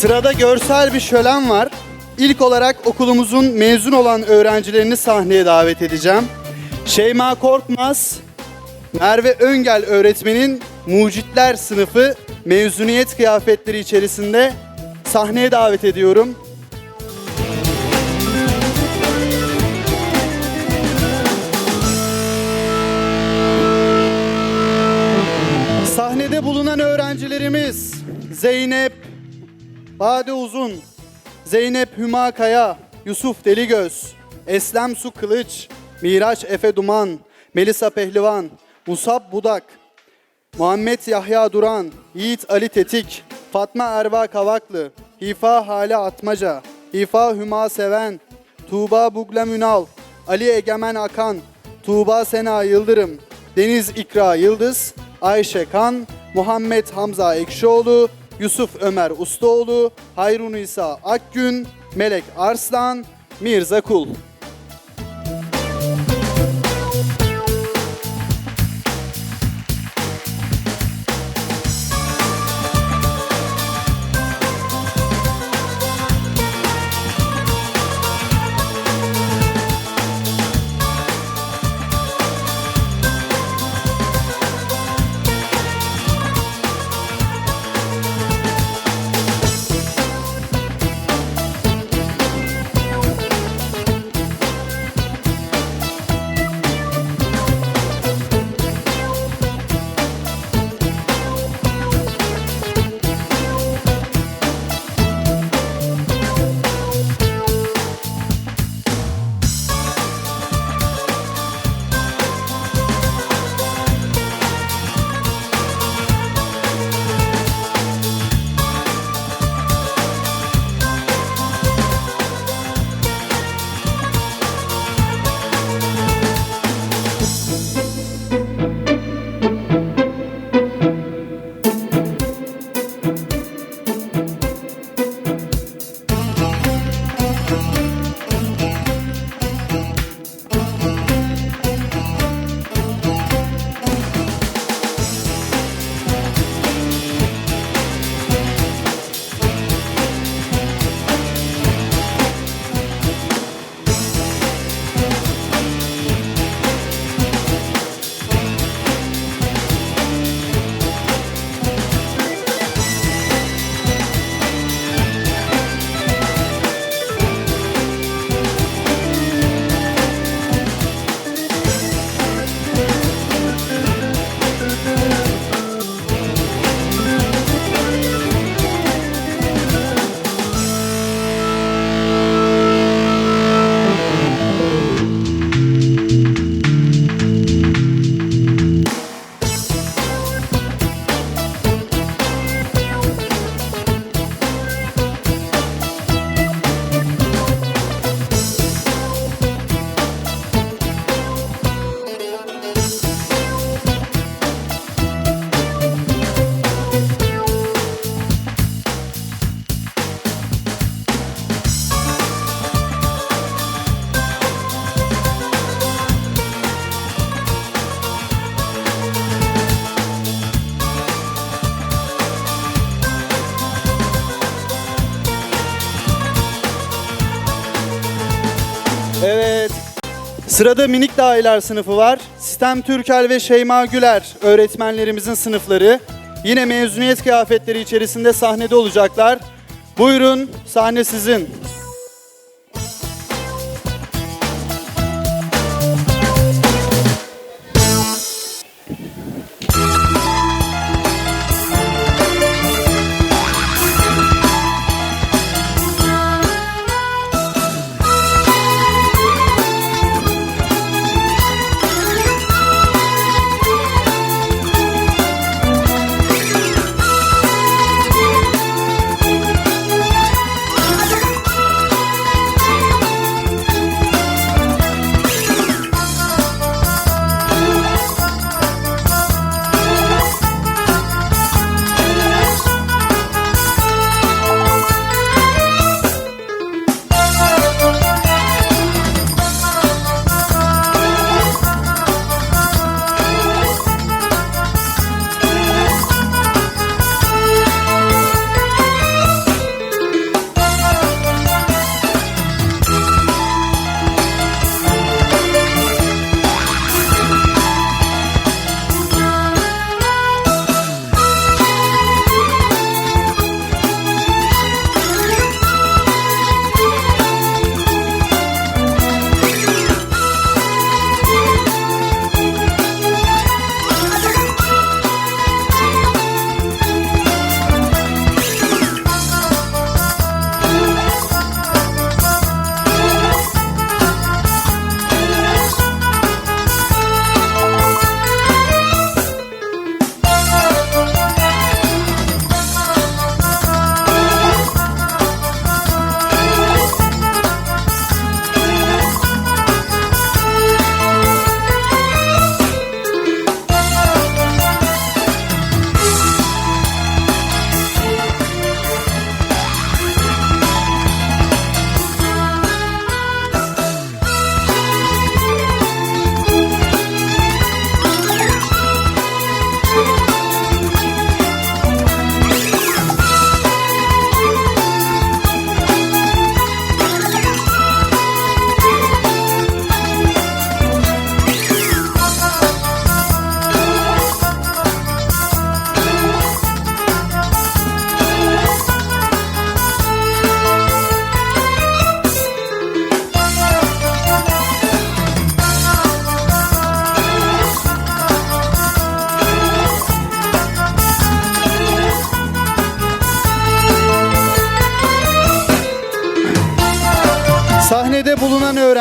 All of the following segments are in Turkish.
Sırada görsel bir şölen var. İlk olarak okulumuzun mezun olan öğrencilerini sahneye davet edeceğim. Şeyma Korkmaz, Merve Öngel öğretmenin Mucitler sınıfı mezuniyet kıyafetleri içerisinde sahneye davet ediyorum. Sahnede bulunan öğrencilerimiz Zeynep Bade Uzun, Zeynep Hüma Kaya, Yusuf Deligöz, Eslem Su Kılıç, Miraç Efe Duman, Melisa Pehlivan, Musab Budak, Muhammed Yahya Duran, Yiğit Ali Tetik, Fatma Erva Kavaklı, Hifa Hale Atmaca, Hifa Hüma Seven, Tuğba Buglem Ünal, Ali Egemen Akan, Tuğba Sena Yıldırım, Deniz İkra Yıldız, Ayşe Kan, Muhammed Hamza Ekşioğlu, Yusuf Ömer Ustaoğlu, Hayrun İsa Akgün, Melek Arslan, Mirza Kul. Sırada minik dahiler sınıfı var. Sistem Türkel ve Şeyma Güler öğretmenlerimizin sınıfları. Yine mezuniyet kıyafetleri içerisinde sahnede olacaklar. Buyurun sahne sizin.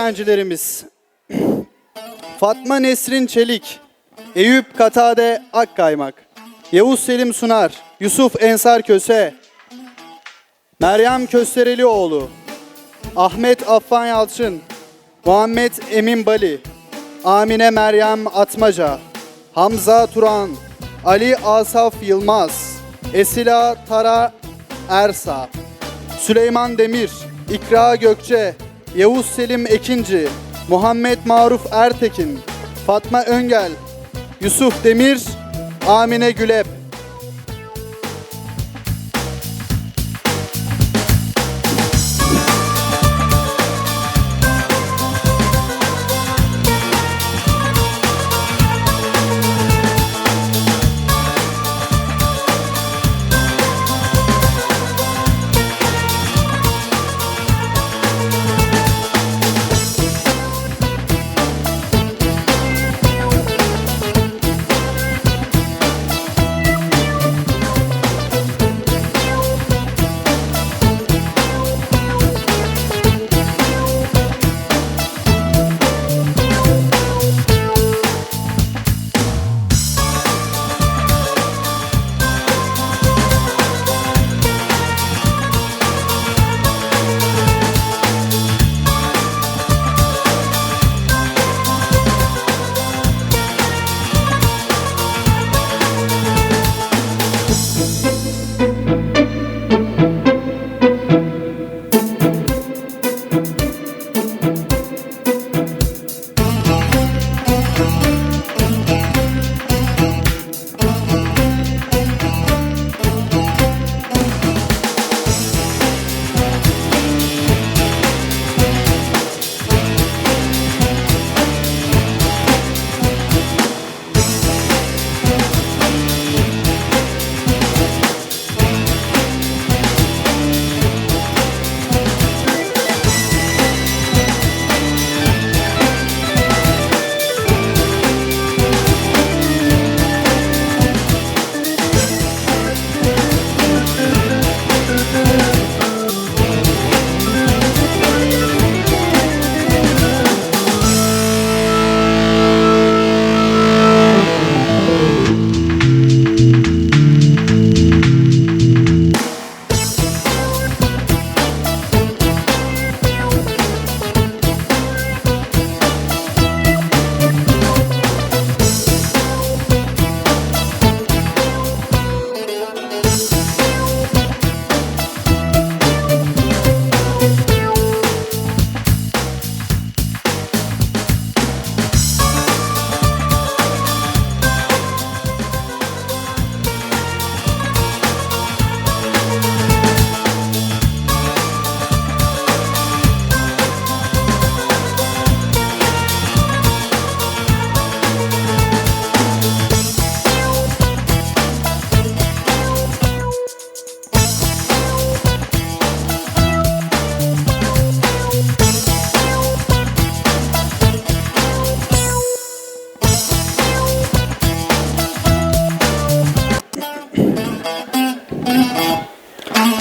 Öğrencilerimiz. Fatma Nesrin Çelik, Eyüp Katade Akkaymak, Yavuz Selim Sunar, Yusuf Ensar Köse, Meryem Kösterelioğlu, Ahmet Affan Yalçın, Muhammed Emin Bali, Amine Meryem Atmaca, Hamza Turan, Ali Asaf Yılmaz, Esila Tara Ersa, Süleyman Demir, İkra Gökçe, Yavuz Selim Ekinci, Muhammed Maruf Ertekin, Fatma Öngel, Yusuf Demir, Amine Gülep.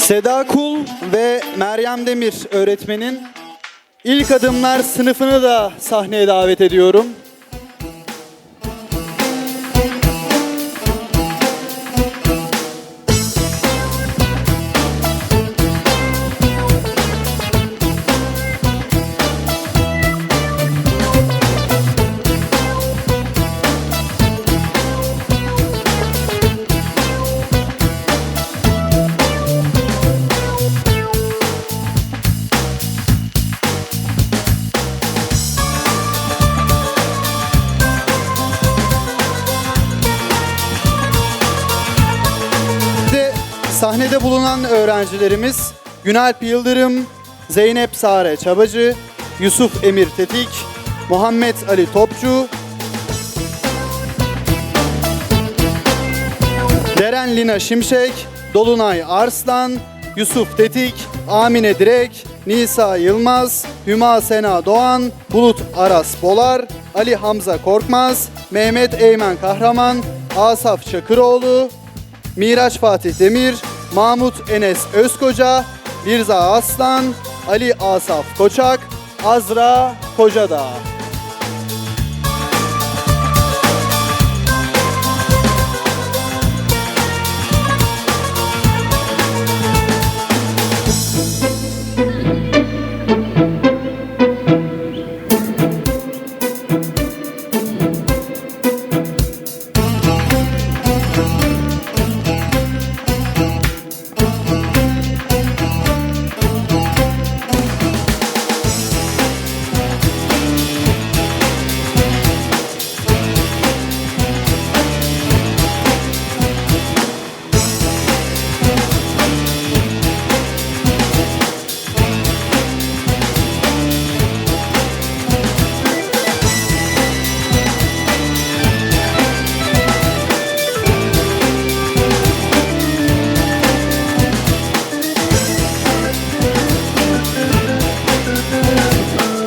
Seda Kul ve Meryem Demir öğretmenin ilk adımlar sınıfını da sahneye davet ediyorum. Öğrencilerimiz Günalp Yıldırım, Zeynep Sare Çabacı, Yusuf Emir Tetik, Muhammed Ali Topçu, Deren Lina Şimşek, Dolunay Arslan, Yusuf Tetik, Amine Direk, Nisa Yılmaz, Hüma Sena Doğan, Bulut Aras Bolar, Ali Hamza Korkmaz, Mehmet Eymen Kahraman, Asaf Çakıroğlu, Miraç Fatih Demir, Mahmut Enes Özkoca, Mirza Aslan, Ali Asaf Koçak, Azra Kocadağ.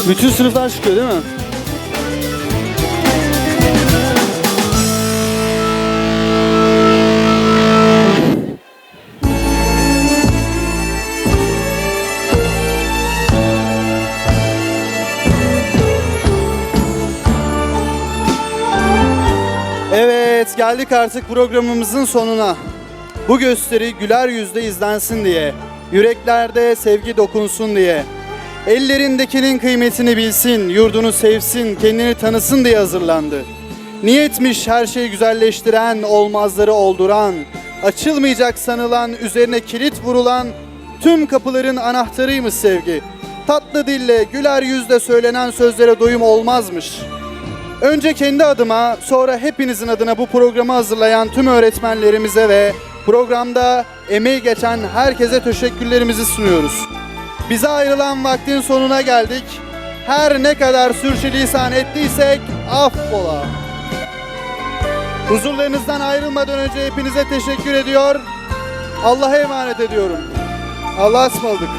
Bütün sınıflar çıkıyor değil mi? Evet geldik artık programımızın sonuna. Bu gösteri güler yüzle izlensin diye, yüreklerde sevgi dokunsun diye, ellerindekinin kıymetini bilsin, yurdunu sevsin, kendini tanısın diye hazırlandı. Niyetmiş her şeyi güzelleştiren, olmazları olduran, açılmayacak sanılan, üzerine kilit vurulan, tüm kapıların anahtarıymış sevgi. Tatlı dille, güler yüzle söylenen sözlere doyum olmazmış. Önce kendi adıma, sonra hepinizin adına bu programı hazırlayan tüm öğretmenlerimize ve programda emeği geçen herkese teşekkürlerimizi sunuyoruz. Bize ayrılan vaktin sonuna geldik. Her ne kadar sürçülisan ettiysek affola. Huzurlarınızdan ayrılmadan önce hepinize teşekkür ediyor. Allah'a emanet ediyorum. Allah'a ısmarladık.